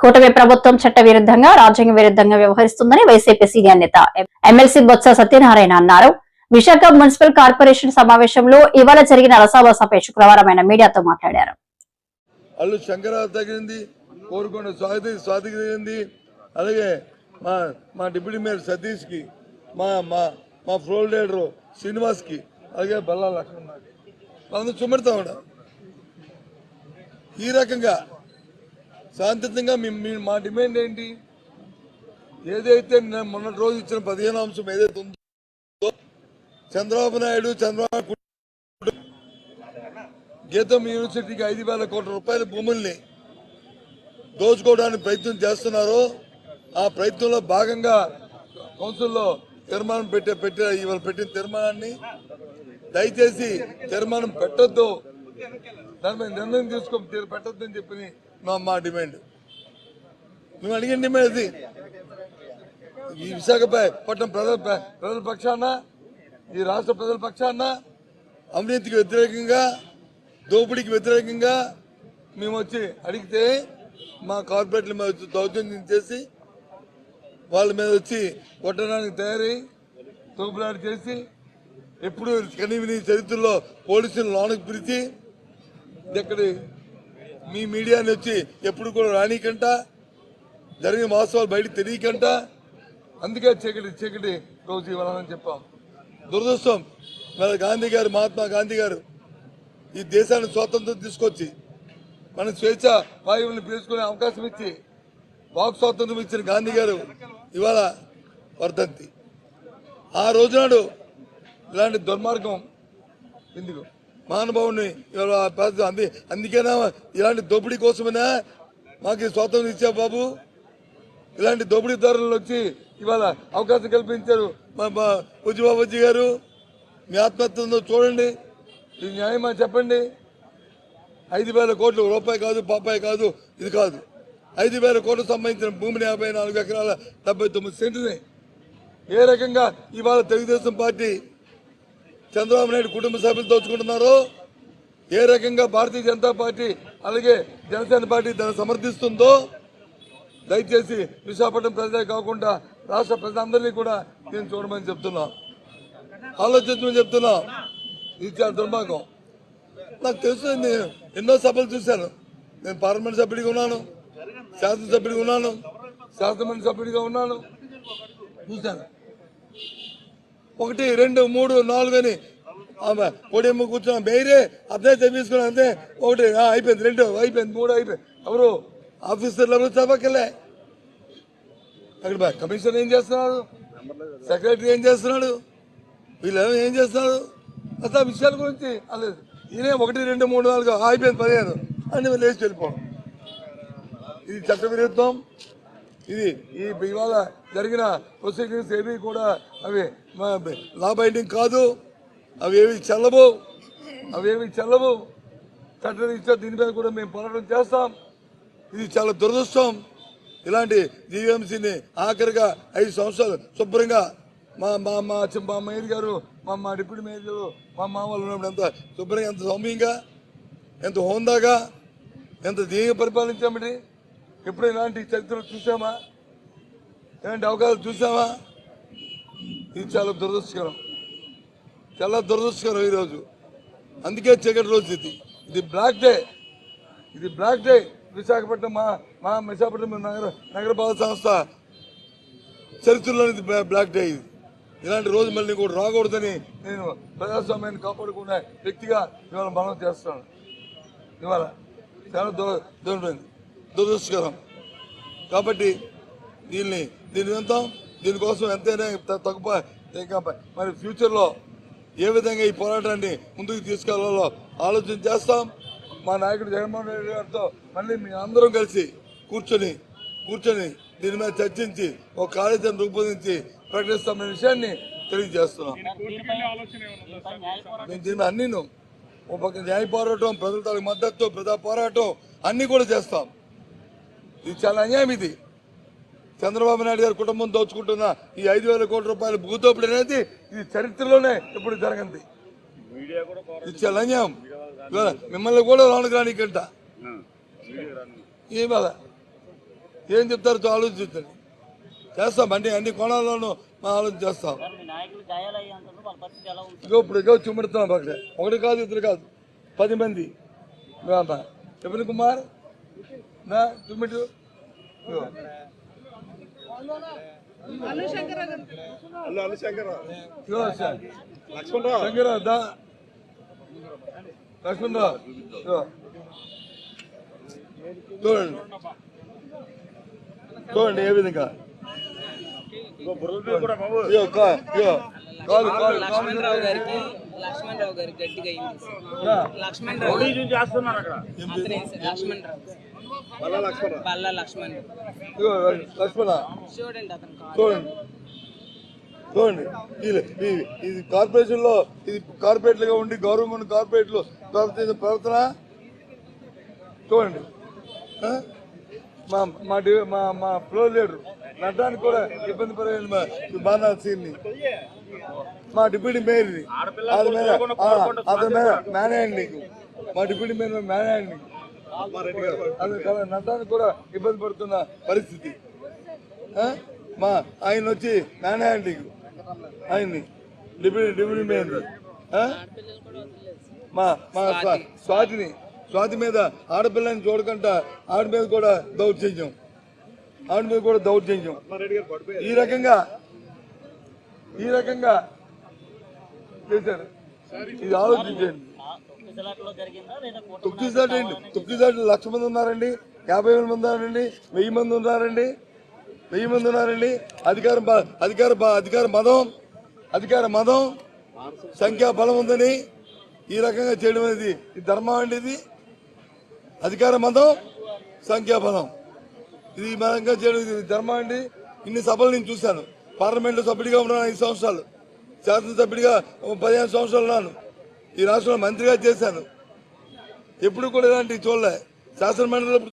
కూటమి ప్రభుత్వం చట్ట విరుద్ధంగా రాజ్యాంగ విరుద్ధంగా వ్యవహరిస్తుందని వైసీపీ సీనియర్ నేత ఎమ్మెల్సీ బొత్స సత్యనారాయణ అన్నారు. విశాఖ మున్సిపల్ కార్పొరేషన్ సమావేశంలో ఇవాళ జరిగిన రసాభాసపై శుక్రవారం ఆయన మీడియాతో మాట్లాడారు. అల్లు శంకరరావు తగిలింది కోరుకొండ స్వాతి స్వాతికి తగిలింది అలాగే మా మా డిప్యూటీ మేయర్ సతీష్కి మా మా మా ఫ్లోర్ లీడరు శ్రీనివాస్కి అలాగే బల్లా లక్ష్మణ్ వాళ్ళందరూ చుమెడతా ఉన్నారు. ఈ రకంగా శాంతియుతంగా మీ మా డిమాండ్ ఏంటి? ఏదైతే నేను మొన్నటి రోజు ఇచ్చిన పదిహేను అంశం ఏదైతే ఉందో చంద్రబాబు నాయుడు చంద్రబాబు గీతం యూనివర్సిటీకి ఐదు వేల కోట్ల రూపాయల భూముల్ని దోచుకోవడానికి ప్రయత్నం చేస్తున్నారో ఆ ప్రయత్నంలో భాగంగా కౌన్సిల్లో తీర్మానం పెట్టే పెట్టే ఇవాళ పెట్టిన తీర్మానాన్ని దయచేసి తీర్మానం పెట్టొద్దు. దాని మీద నిర్ణయం తీసుకో తీర్ పెట్టొద్దు అని చెప్పి మా మా డిమాండ్ మేము అడిగిన డిమాండ్ అది ఈ విశాఖపట్నం ప్రజల ప్రజల పక్షాన ఈ రాష్ట్ర ప్రజల పక్షాన అవినీతికి వ్యతిరేకంగా దోపిడీకి వ్యతిరేకంగా మేము వచ్చి అడిగితే మా కార్పొరేట్ల మీద వచ్చి దౌర్జన్యం చేసి వాళ్ళ మీద వచ్చి కొట్టడానికి తయారై తోపులాడి చేసి ఎప్పుడు కనీవిని చరిత్రలో పోలీసులు లోనకు పిలిచి ఇక్కడి మీ మీడియాని వచ్చి ఎప్పుడు కూడా రానికంట. జరిగిన మహోత్సవాలు బయటకు తెలియకంట. అందుకే చీకటి చీకటి రోజు ఇవ్వాలని చెప్పాం. దురదృష్టం. మన గాంధీ గారు మహాత్మా గాంధీ గారు ఈ దేశాన్ని స్వాతంత్రం తీసుకొచ్చి మన స్వేచ్ఛ వాయువుని పీల్చుకునే అవకాశం ఇచ్చి వాక్ స్వాతంత్రం ఇచ్చిన గాంధీ గారు ఇవాళ వర్ధంతి. ఆ రోజునాడు ఇలాంటి దుర్మార్గం ఎందుకు? మహానుభావుని ఇవాళ పెద్ద అంది. అందుకేనా ఇలాంటి దోపిడీ కోసమేనా మాకు స్వాతంత్రం ఇచ్చా బాబు? ఇలాంటి దోపిడీదారులు వచ్చి ఇవాళ అవకాశం కల్పించారు మా మా ఉజ్జిబాబుజీ గారు. మీ ఆత్మహత్యంలో చూడండి. ఇది న్యాయమా చెప్పండి? ఐదు వేల కోట్లు రూపాయి కాదు పాపాయి కాదు ఇది కాదు. ఐదు వేల కోట్లకు సంబంధించిన భూమిని యాభై నాలుగు ఎకరాల డెబ్బై తొమ్మిది సెంటుని. ఏ రకంగా ఇవాళ తెలుగుదేశం పార్టీ చంద్రబాబు నాయుడు కుటుంబ సభ్యులు దోచుకుంటున్నారో. ఏ రకంగా భారతీయ జనతా పార్టీ అలాగే జనసేన పార్టీ దాన్ని సమర్థిస్తుందో దయచేసి విశాఖపట్నం ప్రజలే కాకుండా రాష్ట్ర ప్రజలందరినీ కూడా నేను చూడమని చెప్తున్నా. ఆలోచించమని చెప్తున్నా. ఇది చాలా దుర్మార్గం. నాకు తెలుసు నేను ఎన్నో సభలు చూశాను. నేను పార్లమెంట్ సభ్యుడిగా ఉన్నాను శాసనసభ్యుడిగా ఉన్నాను శాసనమండలి సభ్యుడిగా ఉన్నాను. చూశాను. ఒకటి రెండు మూడు నాలుగు అని. ఆమె పొడియమ్మ కూర్చున్నాం బేరే అదే తెప్పించుకున్నాం అంతే. ఒకటి అయిపోయింది రెండు అయిపోయింది మూడు అయిపోయింది. ఎవరు? ఆఫీసర్లు ఎవరు చెప్పకెళ్ళే అక్కడ కమిషనర్ ఏం చేస్తున్నాడు? సెక్రటరీ ఏం చేస్తున్నాడు? వీళ్ళు ఏం చేస్తున్నాడు అసలు విషయాల గురించి అలేదు ఈయనే ఒకటి రెండు మూడు నాలుగు అయిపోయింది పదిహేను. అని వీళ్ళు లేచి వెళ్ళిపోవడం. ఇది చట్ట విరుద్ధం. ఇది ఈ ఇవాళ జరిగిన ప్రొసీడింగ్స్ ఏవి కూడా అవి లా బైండింగ్ కాదు. అవి ఏవి చెల్లవు. అవి ఏవి చెల్లవు. చట్టరీత్యా దీని మీద కూడా మేము పోరాటం చేస్తాం. ఇది చాలా దురదృష్టం. ఇలాంటి జీవీఎంసీని ఆఖరిగా ఐదు సంవత్సరాలు శుభ్రంగా మా మా మా చి- మా మేయర్ గారు మా మా డిప్యూటీ మేయర్ గారు మా మా వాళ్ళు ఉన్నప్పుడు ఎంత శుభ్రంగా ఎంత సౌమ్యంగా ఎంత హోందాగా ఎంత దీని పరిపాలించామండి ఎప్పుడు ఇలాంటి చరిత్రలు చూసామా? ఇలాంటి అవకాశాలు చూసామా? ఇది చాలా దురదృష్టకరం. చాలా దురదృష్టకరం ఈరోజు అందుకే చీకటి రోజు ఇది. ఇది బ్లాక్ డే. ఇది బ్లాక్ డే. విశాఖపట్నం మా మా విశాఖపట్నం నగర నగరపాలక సంస్థ చరిత్రలోని ఇది బ్లాక్ డే ఇది. ఇలాంటి రోజు మళ్ళీ కూడా రాకూడదని నేను ప్రజాస్వామ్యాన్ని కాపాడుకునే వ్యక్తిగా ఇవాళ మనం చేస్తాను ఇవాళ చాలా దూరం దుర- దురదృష్టకరం. కాబట్టి దీన్ని దీన్ని వింటాం దీనికోసం ఎంతైనా తక్కువ ఇంకా మరి ఫ్యూచర్లో ఏ విధంగా ఈ పోరాటాన్ని ముందుకు తీసుకెళ్ళాలో ఆలోచన చేస్తాం. మా నాయకుడు జగన్మోహన్ రెడ్డి గారితో మళ్ళీ మీ అందరం కలిసి కూర్చొని కూర్చొని దీని మీద చర్చించి ఒక కార్యాచరణ రూపొందించి ప్రకటిస్తామనే విషయాన్ని తెలియజేస్తున్నాం. నేను దీని మీద అన్ని ఒక పక్క న్యాయ పోరాటం ప్రజల మద్దతు ప్రజా పోరాటం అన్ని కూడా చేస్తాం. ఇది చాలా అన్యాయం ఇది. చంద్రబాబు నాయుడు గారి కుటుంబం దోచుకుంటున్న ఈ ఐదు వేల కోట్ల రూపాయల భూదోపిడి అనేది ఇది చరిత్రలోనే ఎప్పుడు జరగంది. ఇది చాలా అన్యాయం. మిమ్మల్ని కూడా లోనికి రానికంట ఏ బాధ? ఏం చెప్తారో ఆలోచించండి చేస్తాం అన్ని అన్ని కోణాల్లోనూ మా ఆలోచన చేస్తాం. ఇగో ఇప్పుడు ఇగో చూపెడుతున్నాం అక్కడ ఒకటి కాదు ఇద్దరు కాదు. పది మంది. చెప్పండి కుమార్ నా ఇగో. ఇగో సార్. శంకర్రావు, దా. లక్ష్మణరావు ఇగో. చూడండి. చూడండి ఏ విధంగా. ఇగో కా- ఇగో కాలు కాలు లక్ష్మణ్ కాలు. రావు గారికి లక్ష్మణ్ రావు గారికి గట్టిగా అయింది. లక్ష్మణ్ రావు అతనే సార్ లక్ష్మణ్ రావు పల్లా లక్ష్మణ్ రావు ఇగో లక్ష్మణ. చూడండి అతను కాదు చూడండి. చూడండి. ఇది- కార్పొరేషన్లో ఇది కార్పొరేట్లుగా ఉండి గవర్నమెంట్ కార్పొరేట్లు ప్రవర్తించిన ప్రవర్తన? చూడండి? మా మా మా మా ఫ్లోర్ లీడర్. నడ్డానికి కూడా ఇబ్బంది పడిన మా బాణాల సీన్ని. మా డిప్యూటీ మేయర్ని అతని మీద అతని మీద మేనేయండి నీకు. మా డిప్యూటీ మేయర్ మీద మేనేయండి నీకు. చాలా నడ్డానికి కూడా ఇబ్బంది పడుతున్న పరిస్థితి? మా ఆయన వచ్చి మేనేయండి నీకు. ఆయన్ని. Deputy deputy mayor? మా మా స్వా- స్వాతిని. స్వాతి మీద ఆడపిల్లని చూడకుండా ఆవిడ మీద కూడా దౌర్జన్యం. ఆవిడ మీద కూడా దౌర్జన్యం. ఈ రకంగా ఈ రకంగా చేశారు. ఇది ఆలోచించండి. తొక్కిసలాట్లో తొక్కిసాటి అండి తొక్కిసాటి లక్ష మంది ఉన్నారండి యాభై వేల మంది ఉన్నారండి వెయ్యి మంది ఉన్నారండి వెయ్యి మంది ఉన్నారండి. అధికారం అధికార బ- అధికార మదం అధికార మదం సంఖ్యా బలం ఉందని ఈ రకంగా చేయడం అనేది ఇది ధర్మం అండి ఇది. అధికార మదం సంఖ్యా బలం. ఇది ఈ రకంగా చేయడం ఇది ధర్మం అండి. ఇన్ని సభలు నేను చూశాను. పార్లమెంట్లో సభ్యుడిగా ఉన్నాను ఐదు సంవత్సరాలు. శాసనసభ్యుడిగా పదిహేను సంవత్సరాలు ఉన్నాను. ఈ రాష్ట్రంలో మంత్రిగా చేశాను. ఎప్పుడు కూడా ఇలాంటివి చూడలే. శాసనమండలి